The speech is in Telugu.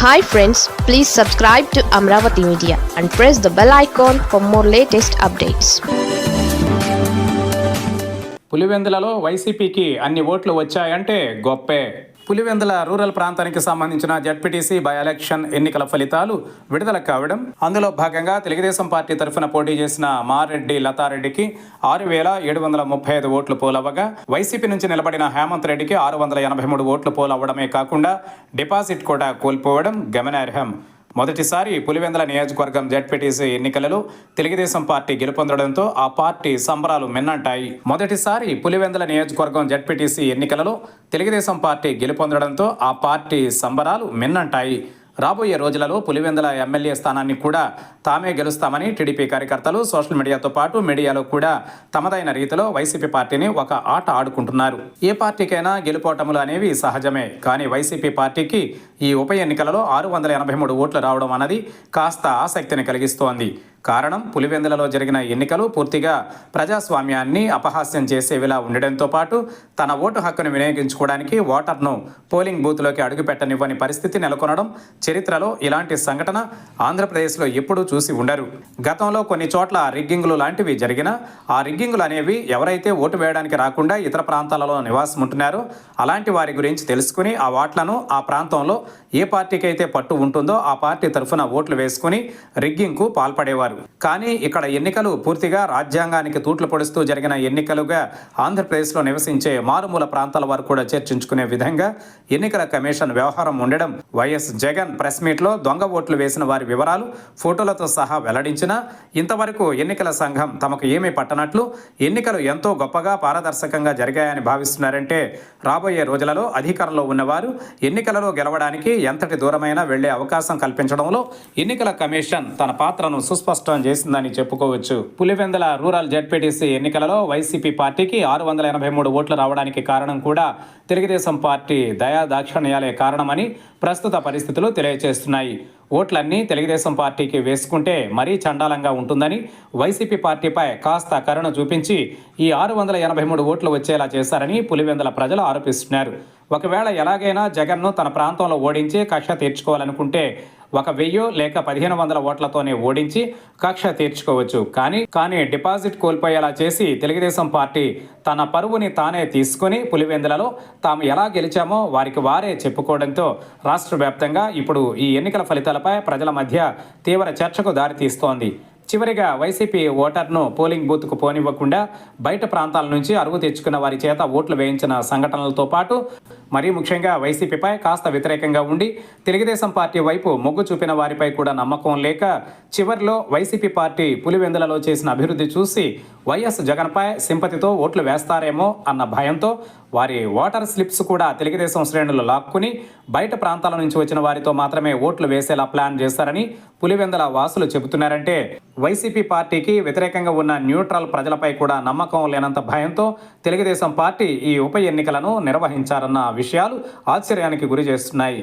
Hi friends please subscribe to Amaravati media and press the bell icon for more latest updates పులివెందులలో వైసీపీకి అన్ని ఓట్లు వచ్చాయంటే గొప్పే. పులివెందుల రూరల్ ప్రాంతానికి సంబంధించిన జడ్పీటీసీ బై ఎలక్షన్ ఎన్నికల ఫలితాలు విడుదల కావడం అందులో భాగంగా తెలుగుదేశం పార్టీ తరఫున పోటీ చేసిన మారెడ్డి లతారెడ్డికి ఆరు వేల ఏడు వందల ముప్పై ఐదు ఓట్లు పోలవ్వగా వైసీపీ నుంచి నిలబడిన హేమంత్ రెడ్డికి ఆరు వందల ఎనభై మూడు ఓట్లు పోలవ్వడమే కాకుండా డిపాజిట్ కూడా కోల్పోవడం గమనార్హం. మొదటిసారి పులివెందుల నియోజకవర్గం జడ్పీటీసీ ఎన్నికలలో తెలుగుదేశం పార్టీ గెలుపొందడంతో ఆ పార్టీ సంబరాలు మిన్నంటాయి. మొదటిసారి పులివెందుల నియోజకవర్గం జడ్పీటీసీ ఎన్నికలలో తెలుగుదేశం పార్టీ గెలుపొందడంతో ఆ పార్టీ సంబరాలు మిన్నంటాయి. రాబోయే రోజులలో పులివెందుల ఎమ్మెల్యే స్థానాన్ని కూడా తామే గెలుస్తామని టీడీపీ కార్యకర్తలు సోషల్ మీడియాతో పాటు మీడియాలో కూడా తమదైన రీతిలో వైసీపీ పార్టీని ఒక ఆట ఆడుకుంటున్నారు. ఏ పార్టీకైనా గెలుపోటములు అనేవి సహజమే. కానీ వైసీపీ పార్టీకి ఈ ఉప ఎన్నికలలో ఆరు వందల ఎనభై మూడు ఓట్లు రావడం అన్నది కాస్త ఆసక్తిని కలిగిస్తోంది. కారణం పులివెందులలో జరిగిన ఎన్నికలు పూర్తిగా ప్రజాస్వామ్యాన్ని అపహాస్యం చేసేవిలా ఉండడంతో పాటు తన ఓటు హక్కును వినియోగించుకోవడానికి ఓటర్ను పోలింగ్ బూత్లోకి అడుగుపెట్టనివ్వని పరిస్థితి నెలకొనడం చరిత్రలో ఇలాంటి సంఘటన ఆంధ్రప్రదేశ్లో ఎప్పుడూ చూసి ఉండరు. గతంలో కొన్ని చోట్ల రిగ్గింగులు లాంటివి జరిగినా ఆ రిగ్గింగులు అనేవి ఎవరైతే ఓటు వేయడానికి రాకుండా ఇతర ప్రాంతాలలో నివాసం ఉంటున్నారో అలాంటి వారి గురించి తెలుసుకుని ఆ ఓట్లను ఆ ప్రాంతంలో ఏ పార్టీకి అయితే పట్టు ఉంటుందో ఆ పార్టీ తరఫున ఓట్లు వేసుకుని రిగ్గింగ్కు పాల్పడేవారు. కానీ ఇక్కడ ఎన్నికలు పూర్తిగా రాజ్యాంగానికి తూట్లు పొడుస్తూ జరిగిన ఎన్నికలుగా ఆంధ్రప్రదేశ్లో నివసించే మారుమూల ప్రాంతాల వారు కూడా చర్చించుకునే విధంగా ఎన్నికల కమిషన్ వ్యవహారం ఉండడం వైఎస్ జగన్ ప్రెస్ మీట్లో దొంగ ఓట్లు వేసిన వారి వివరాలు ఫోటోలతో సహా వెల్లడించినా ఇంతవరకు ఎన్నికల సంఘం తమకు ఏమీ పట్టనట్లు ఎన్నికలు ఎంతో గొప్పగా పారదర్శకంగా జరిగాయని భావిస్తున్నారంటే రాబోయే రోజులలో అధికారంలో ఉన్నవారు ఎన్నికలలో గెలవడానికి ఎంతటి దూరమైనా వెళ్ళే అవకాశం కల్పించడంలో ఎన్నికల కమిషన్ తన పాత్రను సుస్పష్టం చేసిందని చెప్పుకోవచ్చు. పులివెందల రూరల్ జడ్పీటీసీ ఎన్నికలలో వైసీపీ పార్టీకి ఆరు వందల ఎనభై మూడు ఓట్లు రావడానికి కారణం కూడా తెలుగుదేశం పార్టీ దయాదాక్షిణ్యాలే కారణమని ప్రస్తుత పరిస్థితులు తెలియజేస్తున్నాయి ఓట్లన్నీ తెలుగుదేశం పార్టీకి వేసుకుంటే మరీ చండాలంగా ఉంటుందని వైసీపీ పార్టీపై కాస్త కరుణ చూపించి ఈ ఆరు వందల ఎనభై మూడు ఓట్లు వచ్చేలా చేశారని పులివెందుల ప్రజలు ఆరోపిస్తున్నారు. ఒకవేళ ఎలాగైనా జగన్ను తన ప్రాంతంలో ఓడించి కక్ష తీర్చుకోవాలనుకుంటే ఒక వెయ్యో లేక పదిహేను వందల ఓట్లతోనే ఓడించి కక్ష తీర్చుకోవచ్చు. కానీ కానీ డిపాజిట్ కోల్పోయేలా చేసి తెలుగుదేశం పార్టీ తన పరువుని తానే తీసుకొని పులివెందులలో తాము ఎలా గెలిచామో వారికి వారే చెప్పుకోవడంతో రాష్ట్ర వ్యాప్తంగా ఇప్పుడు ఈ ఎన్నికల ఫలితాలపై ప్రజల మధ్య తీవ్ర చర్చకు దారితీస్తోంది చివరిగా వైసీపీ ఓటర్ను పోలింగ్ బూత్కు పోనివ్వకుండా బయట ప్రాంతాల నుంచి అరువు తెచ్చుకున్న వారి చేత ఓట్లు వేయించిన సంఘటనలతో పాటు మరీ ముఖ్యంగా వైసీపీపై కాస్త వ్యతిరేకంగా ఉండి తెలుగుదేశం పార్టీ వైపు మొగ్గు చూపిన వారిపై కూడా నమ్మకం లేక చివరిలో వైసీపీ పార్టీ పులివెందులలో చేసిన అభివృద్ధి చూసి వైఎస్ జగన్పై సింపతితో ఓట్లు వేస్తారేమో అన్న భయంతో వారి ఓటర్ స్లిప్స్ కూడా తెలుగుదేశం శ్రేణులు లాక్కుని బయట ప్రాంతాల నుంచి వచ్చిన వారితో మాత్రమే ఓట్లు వేసేలా ప్లాన్ చేస్తారని పులివెందుల వాసులు చెబుతున్నారంటే వైసీపీ పార్టీకి వ్యతిరేకంగా ఉన్న న్యూట్రల్ ప్రజలపై కూడా నమ్మకం లేనంత భయంతో తెలుగుదేశం పార్టీ ఈ ఉప ఎన్నికలను నిర్వహించారన్న విషయాలు ఆశ్చర్యానికి గురి చేస్తున్నాయి.